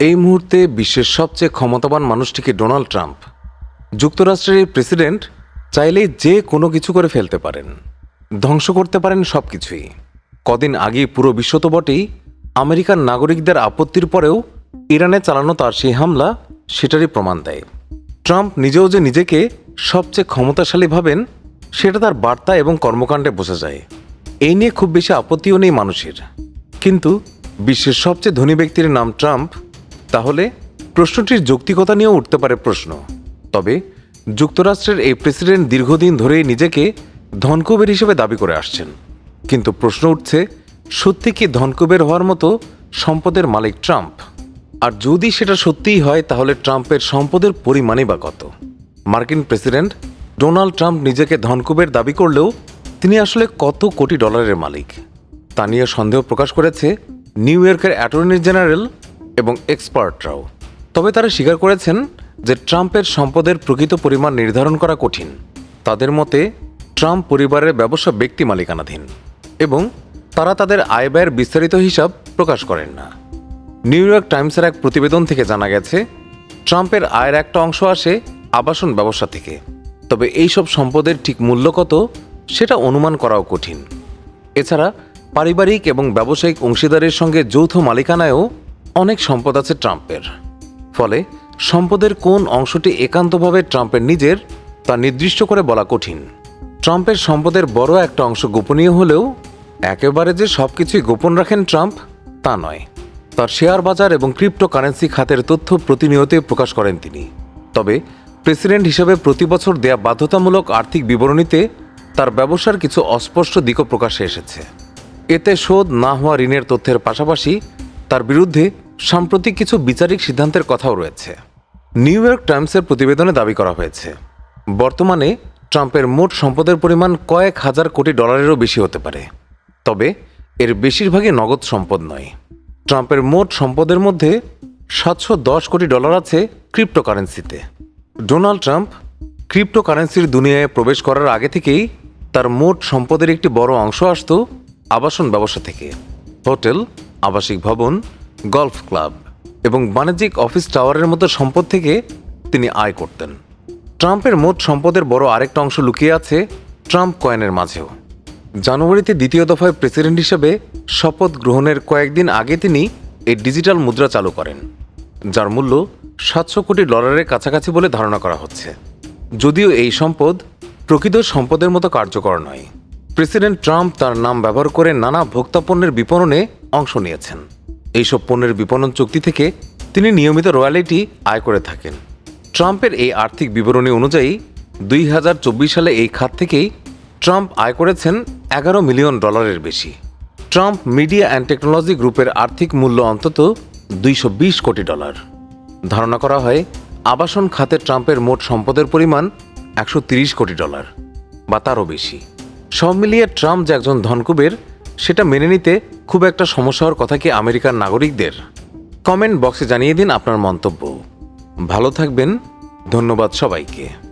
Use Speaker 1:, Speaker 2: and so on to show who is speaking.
Speaker 1: এই মুহূর্তে বিশ্বের সবচেয়ে ক্ষমতাবান মানুষটিকে ডোনাল্ড ট্রাম্প। যুক্তরাষ্ট্রের প্রেসিডেন্ট চাইলেই যে কোনো কিছু করে ফেলতে পারেন। ধ্বংস করতে পারেন সব কিছুই কদিন আগে পুরো বিশ্ব তো বটেই আমেরিকার নাগরিকদের আপত্তির পরেও ইরানে চালানো তার সেই হামলা সেটারই প্রমাণ দেয়। ট্রাম্প নিজেও যে নিজেকে সবচেয়ে ক্ষমতাশালী ভাবেন, সেটা তার বার্তা এবং কর্মকাণ্ডে বোঝা যায়। এই নিয়ে খুব বেশি আপত্তিও নেই মানুষের। কিন্তু বিশ্বের সবচেয়ে ধনী ব্যক্তির নাম ট্রাম্প তাহলে প্রশ্নটির যৌক্তিকতা নিয়েও উঠতে পারে প্রশ্ন। তবে যুক্তরাষ্ট্রের এই প্রেসিডেন্ট দীর্ঘদিন ধরেই নিজেকে ধনকুবের হিসেবে দাবি করে আসছেন। কিন্তু প্রশ্ন উঠছে, সত্যি কি ধনকুবের হওয়ার মতো সম্পদের মালিক ট্রাম্প? আর যদি সেটা সত্যিই হয়, তাহলে ট্রাম্পের সম্পদের পরিমাণই বা কত? মার্কিন প্রেসিডেন্ট ডোনাল্ড ট্রাম্প নিজেকে ধনকুবের দাবি করলেও তিনি আসলে কত কোটি ডলারের মালিক? তা নিয়ে সন্দেহ প্রকাশ করেছে নিউ ইয়র্কের অ্যাটর্নি জেনারেল এবং এক্সপার্টরাও তবে তারা স্বীকার করেছেন যে ট্রাম্পের সম্পদের প্রকৃত পরিমাণ নির্ধারণ করা কঠিন। তাদের মতে, ট্রাম্প পরিবারের ব্যবসা ব্যক্তি মালিকানাধীন এবং তারা তাদের আয় ব্যয়ের বিস্তারিত হিসাব প্রকাশ করেন না। নিউ ইয়র্ক টাইমসের এক প্রতিবেদন থেকে জানা গেছে, ট্রাম্পের আয়ের একটা অংশ আসে আবাসন ব্যবসা থেকে। তবে এইসব সম্পদের ঠিক মূল্য কত, সেটা অনুমান করাও কঠিন। এছাড়া পারিবারিক এবং ব্যবসায়িক অংশীদারের সঙ্গে যৌথ মালিকানায়ও অনেক সম্পদ আছে ট্রাম্পের। ফলে সম্পদের কোন অংশটি একান্তভাবে ট্রাম্পের নিজের, তা নির্দিষ্ট করে বলা কঠিন। ট্রাম্পের সম্পদের বড় একটা অংশ গোপনীয় হলেও একেবারে যে সব কিছুই গোপন রাখেন ট্রাম্প, তা নয়। তার শেয়ার বাজার এবং ক্রিপ্টোকারেন্সি খাতের তথ্য প্রতিনিয়তই প্রকাশ করেন তিনি। তবে প্রেসিডেন্ট হিসেবে প্রতি বছর দেয়া বাধ্যতামূলক আর্থিক বিবরণীতে তার ব্যবসার কিছু অস্পষ্ট দিকও প্রকাশে এসেছে। এতে শোধ না হওয়া ঋণের তথ্যের পাশাপাশি তার বিরুদ্ধে সাম্প্রতিক কিছু বিচারিক সিদ্ধান্তের কথাও রয়েছে। নিউ ইয়র্ক টাইমসের প্রতিবেদনে দাবি করা হয়েছে, বর্তমানে ট্রাম্পের মোট সম্পদের পরিমাণ কয়েক হাজার কোটি ডলারেরও বেশি হতে পারে। তবে এর বেশিরভাগই নগদ সম্পদ নয়। ট্রাম্পের মোট সম্পদের মধ্যে সাতশো দশ কোটি ডলার আছে ক্রিপ্টোকারেন্সিতে। ডোনাল্ড ট্রাম্প ক্রিপ্টোকারেন্সির দুনিয়ায় প্রবেশ করার আগে থেকেই তার মোট সম্পদের একটি বড় অংশ আসতো আবাসন ব্যবসা থেকে। হোটেল আবাসিক ভবন, গলফ ক্লাব এবং বাণিজ্যিক অফিস টাওয়ারের মতো সম্পদ থেকে তিনি আয় করতেন। ট্রাম্পের মোট সম্পদের বড় আরেকটা অংশ লুকিয়ে আছে ট্রাম্প কয়েনের মাঝেও। জানুয়ারিতে দ্বিতীয় দফায় প্রেসিডেন্ট হিসেবে শপথ গ্রহণের কয়েকদিন আগে তিনি এই ডিজিটাল মুদ্রা চালু করেন, যার মূল্য সাতশো কোটি ডলারের কাছাকাছি বলে ধারণা করা হচ্ছে। যদিও এই সম্পদ প্রকৃত সম্পদের মতো কার্যকর নয়। প্রেসিডেন্ট ট্রাম্প তার নাম ব্যবহার করে নানা ভোক্তা পণ্যের বিপণনে অংশ নিয়েছেন। এইসব পণ্যের বিপণন চুক্তি থেকে তিনি নিয়মিত রয়্যালিটি আয় করে থাকেন। ট্রাম্পের এই আর্থিক বিবরণী অনুযায়ী, দুই হাজার চব্বিশ সালে এই খাত থেকেই ট্রাম্প আয় করেছেন এগারো মিলিয়ন ডলারের বেশি। ট্রাম্প মিডিয়া অ্যান্ড টেকনোলজি গ্রুপের আর্থিক মূল্য অন্তত দুইশো বিশ কোটি ডলার। ধারণা করা হয়, আবাসন খাতে ট্রাম্পের মোট সম্পদের পরিমাণ একশো কোটি ডলার, বা তারও বেশি। সব মিলিয়ে ট্রাম্প যে একজন ধনকুবের সেটা মেনে নিতে খুব একটা সমস্যা হওয়ার কথা কি আমেরিকার নাগরিকদের? কমেন্ট বক্সে জানিয়ে দিন আপনার মন্তব্য। ভালো থাকবেন, ধন্যবাদ সবাইকে।